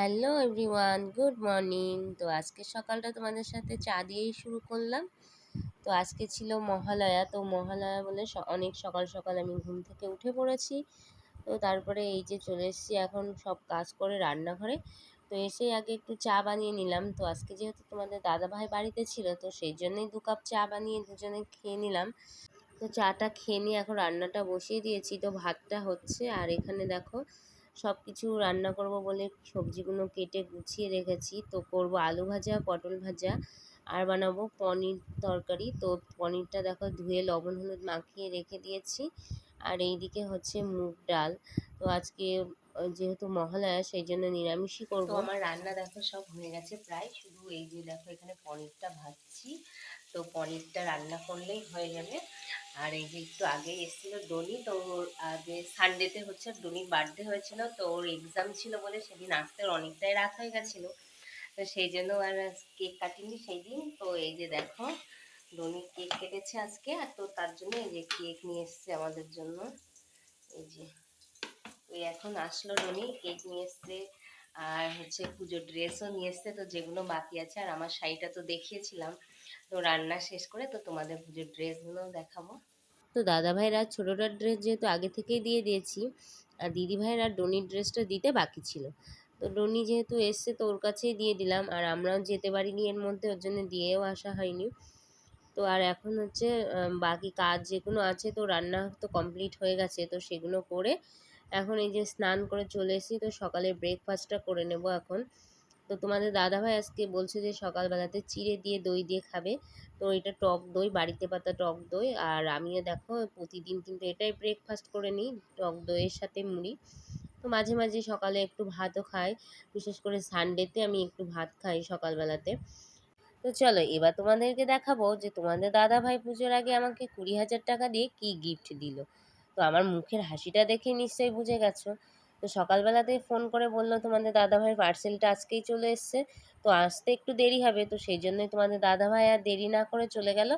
Hello everyone, good morning. তো আজকে সকালটা তোমাদের সাথে চা দিয়েই শুরু করলাম। তো আজকে ছিল মহালয়া, তো মহালয়া বলে অনেক সকাল সকাল আমি ঘুম থেকে উঠে পড়েছি। তো তারপরে এই যে চলে এসেছি এখন সব কাজ করে রান্নাঘরে। তো এসে আগে একটু চা বানিয়ে নিলাম। তো আজকে যেহেতু তোমাদের দাদাভাই বাড়িতে ছিল, তো সেই জন্যই দু কাপ চা বানিয়ে দুজনে খেয়ে নিলাম। তো চাটা খেয়ে নিয়ে এখন রান্নাটা বসিয়ে দিয়েছি। তো ভাতটা হচ্ছে, আর এখানে দেখো সব কিছু রান্না করব বলে সবজিগুলো কেটে গুছিয়ে রেখেছি। তো করব আলু ভাজা, পটল ভাজা আর বানাবো পনির তরকারি। তো পনিরটা দেখো ধুয়ে লবণ, হলুদ মাখিয়ে রেখে দিয়েছি। আর এইদিকে হচ্ছে মুগ ডাল। তো আজকে যেহেতু মহালয়া সেই জন্য নিরামিষই করব। আমার রান্না দেখো সব হয়ে গেছে প্রায়। শুধু এই যে দেখো এখানে পনিরটা ভাজছি। তো পনিরটা রান্না করলেই হয়ে যাবে। আর এই যে একটু আগে এসেছিল ডনি তো ওর আগে সানডেতে হচ্ছে ডনির বার্থডে হয়েছিল তো ওর এক্সাম ছিল বলে সেদিন আসতে অনেকটাই রাত হয়ে গেছিল। তো সেই জন্য আর কেক কাটিনি সেই দিন তো এই যে দেখো ডনি কেক কেটেছে আজকে। আর তো তার জন্য এই যে কেক নিয়ে এসছে আমাদের জন্য। এই যে ওই এখন আসলো ডনি কেক নিয়ে এসছে, আর হচ্ছে পুজোর ড্রেসও নিয়ে এসছে, তো যেগুলো বাকি আছে, আর আমার শাড়িটা তো দেখিয়েছিলাম, তো রান্না শেষ করে, তো তোমাদের পুজোর ড্রেসগুলো দেখাবো। তো দাদা ভাইয়ের ছোটোটার ড্রেস যেহেতু আগে থেকেই দিয়ে দিয়েছি, আর দিদি ভাইয়ের আর ডনির ড্রেসটা দিতে বাকি ছিল। তো ডনি যেহেতু এসছে, তো ওর কাছেই দিয়ে দিলাম, আর আমরাও যেতে পারিনি এর মধ্যে, ওর জন্য দিয়েও আসা হয়নি। তো আর এখন হচ্ছে বাকি কাজ যেগুলো আছে, তো রান্না তো কমপ্লিট হয়ে গেছে, তো সেগুলো করে এখন এই যে স্নান করে চলে এসেছি, তো সকালে ব্রেকফাস্টটা করে নেব এখন। তো তোমাদের দাদাভাই আজকে বলছে যে সকালবেলাতে চিড়ে দিয়ে দই দিয়ে খাবে। তো এটা টক দই, বাড়িতে পাতা টক দই। আর আমিও দেখো প্রতিদিন কিন্তু এটাই ব্রেকফাস্ট করে নিই, টক দইয়ের সাথে মুড়ি। তো মাঝে মাঝে সকালে একটু ভাতও খাই, বিশেষ করে সানডেতে আমি একটু ভাত খাই সকালবেলাতে। তো চলো এবার তোমাদেরকে দেখাবো যে তোমাদের দাদা ভাই পুজোর আগে আমাকে কুড়ি হাজার টাকা দিয়ে কি গিফট দিল। তো আমার মুখের হাসিটা দেখে নিশ্চয়ই বুঝে গেছো। তো সকালবেলাতেই ফোন করে বলল তোমাদের দাদা ভাই পার্সেলটা আজকেই চলে এসছে। তো আসতে একটু দেরি হবে, তো সেই জন্যই তোমাদের দাদাভাই আর দেরি না করে চলে গেল।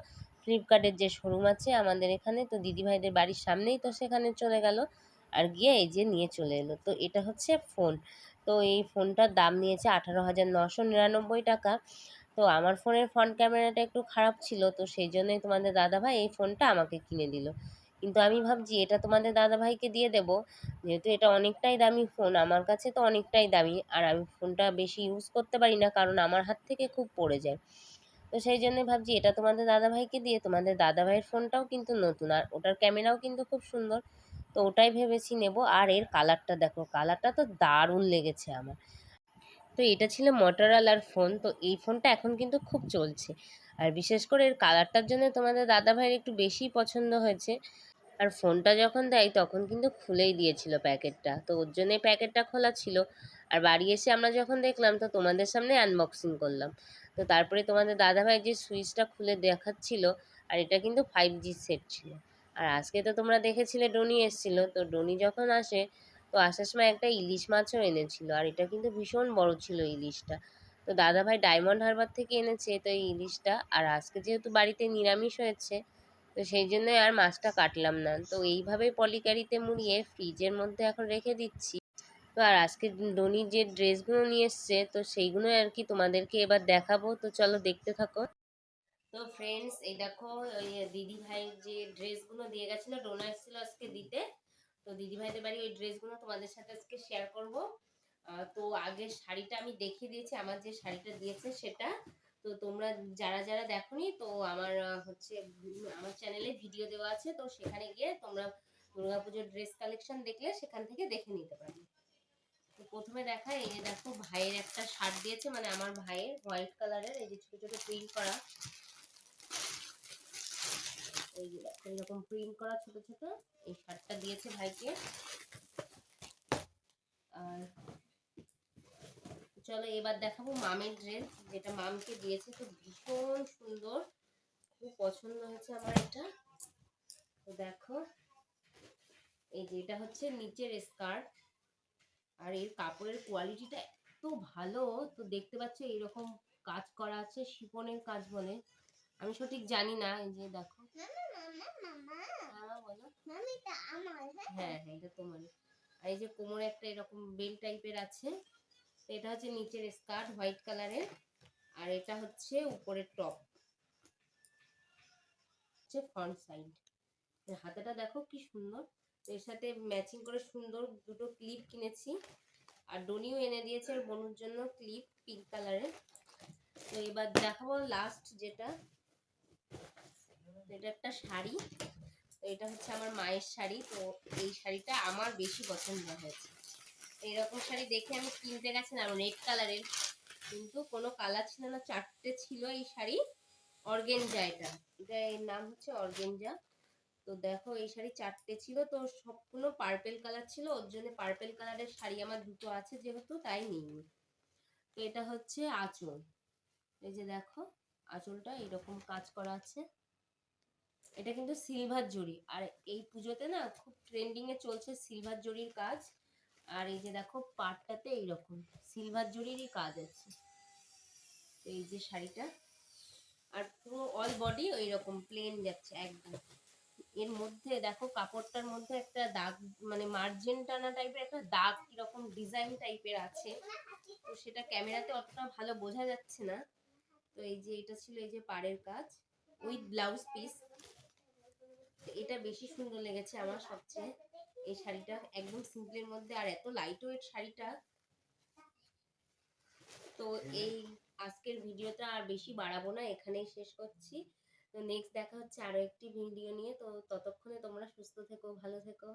ফ্লিপকার্টের যে শোরুম আছে আমাদের এখানে, তো দিদিভাইদের বাড়ির সামনেই তো সেখানে চলে গেল। আর গিয়ে এই যে নিয়ে চলে এলো। তো এটা হচ্ছে ফোন তো এই ফোনটার দাম নিয়েছে আঠারো হাজার নশো নিরানব্বই টাকা। তো আমার ফোনের ফ্রন্ট ক্যামেরাটা একটু খারাপ ছিল, তো সেই জন্যই তোমাদের দাদাভাই এই ফোনটা আমাকে কিনে দিল। কিন্তু আমি ভাবছি এটা তোমাদের দাদাভাইকে দিয়ে দেব। যেহেতু এটা অনেকটাই দামি ফোন আমার কাছে তো অনেকটাই দামি। আর আমি ফোনটা বেশি ইউজ করতে পারি না, কারণ আমার হাত থেকে খুব পড়ে যায়। তো সেই জন্য ভাবছি এটা তোমাদের দাদাভাইকে দিয়ে, তোমাদের দাদাভাইয়ের ফোনটাও কিন্তু নতুন। আর ওটার ক্যামেরাও কিন্তু খুব সুন্দর। তো ওটাই ভেবেছি নেব। আর এর কালারটা দেখো কালারটা তো দারুণ লেগেছে আমার। তো এটা ছিল মটোরোলার ফোন তো এই ফোনটা এখন কিন্তু খুব চলছে। আর বিশেষ করে এর কালারটার জন্য তোমাদের দাদা ভাইয়ের একটু বেশি পছন্দ হয়েছে। আর ফোনটা যখন দেয় তখন কিন্তু খুলেই দিয়েছিল প্যাকেটটা তো ওর জন্যই প্যাকেটটা খোলা ছিল। আর বাড়ি এসে আমরা যখন দেখলাম তো তোমাদের সামনে আনবক্সিং করলাম। তো তারপরে তোমাদের দাদাভাই যে সুইচটা খুলে দেখাচ্ছিল, আর এটা কিন্তু ফাইভ জি সেট ছিল। আর আজকে তো তোমরা দেখেছিলে ডনি এসেছিল। তো ডনি যখন আসে, তো আসার সময় একটা ইলিশ মাছও এনেছিল। আর এটা কিন্তু ভীষণ বড় ছিল ইলিশটা। তো দাদাভাই ডায়মন্ড হারবার থেকে এনেছে তো এই ইলিশটা। আর আজকে যেহেতু বাড়িতে নিরামিষ হয়েছে, তো সেই জন্যই আর মাছটা কাটলাম না। তো এইভাবেই পলিকারিতে মুড়িয়ে ফ্রিজের মধ্যে এখন রেখে দিচ্ছি। তো আর আজকে ডনির যে ড্রেসগুলো নিয়ে এসছে, তো সেইগুলো আর কি তোমাদেরকে এবার দেখাবো। তো চলো দেখতে থাকো। তো ফ্রেন্ডস এই দেখো, ওই দিদি ভাই যে ড্রেসগুলো দিয়ে গেছিল ডোনা এসেছিল আজকে দিতে। তো দিদি ভাইদের বাড়ি ওই ড্রেসগুলো তোমাদের সাথে আজকে শেয়ার করব। তো আগে শাড়িটা আমি দেখিয়ে দিয়েছি, আমার যে শাড়িটা দিয়েছে সেটা। তো তোমরা যারা যারা দেখোনি, তো আমার হচ্ছে, আমার চ্যানেলে ভিডিও দেওয়া আছে, তো সেখানে গিয়ে তোমরা দুর্গাপুজোর ড্রেস কালেকশন দেখলে সেখান থেকে দেখে নিতে পারবে। তো প্রথমে দেখা, এই যে দেখো, ভাইয়ের একটা শার্ট দিয়েছে মানে আমার ভাইয়ের হোয়াইট কালারের এই যে ছোট ছোট প্রিন্ট করা। এই প্রিন্ট করা ছোট ছোট, এই শার্টটা দিয়েছে ভাইকে। আর চলো এবার দেখাবো মামের ড্রেস যেটা মামকে দিয়েছে। তো ভীষণ সুন্দর, খুব পছন্দ হয়েছে আমার এটা। তো দেখো, এই যে এটা হচ্ছে নিচের স্কার্ট আর এর কাপড়ের কোয়ালিটিটা এত ভালো, তো দেখতে পাচ্ছ এরকম কাজ করা আছে শিপনের কাজ বলে। আমি সঠিক জানি না, এই যে দেখো। হ্যাঁ হ্যাঁ এটা তোমার আর এই যে কোমরে একটা এরকম বেল টাইপের আছে। এটা হচ্ছে নিচের স্কার্ট, হোয়াইট কালারের। আর এটা হচ্ছে উপরের টপ। হচ্ছে ফ্রন্ট সাইড হাতাটা দেখো কি সুন্দর। এর সাথে ম্যাচিং করে সুন্দর দুটো ক্লিপ কিনেছি। আর ডনিও এনে দিয়েছে ওর বোনুর জন্য ক্লিপ পিঙ্ক কালারের। তো এবার দেখাবো লাস্ট যেটা। এটা একটা শাড়ি। এটা হচ্ছে আমার মায়ের শাড়ি। তো এই শাড়িটা আমার বেশি পছন্দ হয়েছে। এইরকম শাড়ি দেখে আমি কিনতে গেছিলাম রেড কালারের কিন্তু কোনো কালার ছিল না, চারটে ছিল এই শাড়ি, অর্গেনজা এটা। এটা এর নাম হচ্ছে অর্গেনজা। তো দেখো, এই শাড়ি চারটে ছিল, তো সবগুলো পার্পেল কালার ছিল, ওর জন্য পার্পেল কালারের শাড়ি আমার দুটো আছে, যেহেতু তাই নিইনি। তো এটা হচ্ছে আঁচল। এই যে দেখো, আঁচলটা এরকম কাজ করা আছে। এটা কিন্তু সিলভার জরি আর এই পুজোতে না, খুব ট্রেন্ডিং এ চলছে সিলভার জরির কাজ। আর এই যে দেখো পাটটাতে এইরকম সিলভার জরিরই কাজ আছে। এই যে শাড়িটা, আর পুরো অল বডি ওই রকম প্লেন যাচ্ছে একদম। এর মধ্যে দেখো কাপড়টার মধ্যে একটা দাগ মানে মার্জিন টানা টাইপের একটা দাগ কীরকম ডিজাইন টাইপের আছে। তো সেটা ক্যামেরাতে অতটা ভালো বোঝা যাচ্ছে না। তো এই যে এটা ছিল এই যে পাড়ের কাজ উইথ ব্লাউজ পিস এটা বেশি সুন্দর লেগেছে আমার সবচেয়ে। এই শাড়িটা একদম সিম্পলের মধ্যে আর এত লাইট ওয়েট শাড়িটা। তো এই আজকের ভিডিওটা আর বেশি বাড়াবো না এখানেই শেষ করছি। তো নেক্সট দেখা হচ্ছে আরও একটি ভিডিও নিয়ে। তো ততক্ষণে তোমরা সুস্থ থেকো ভালো থেকো।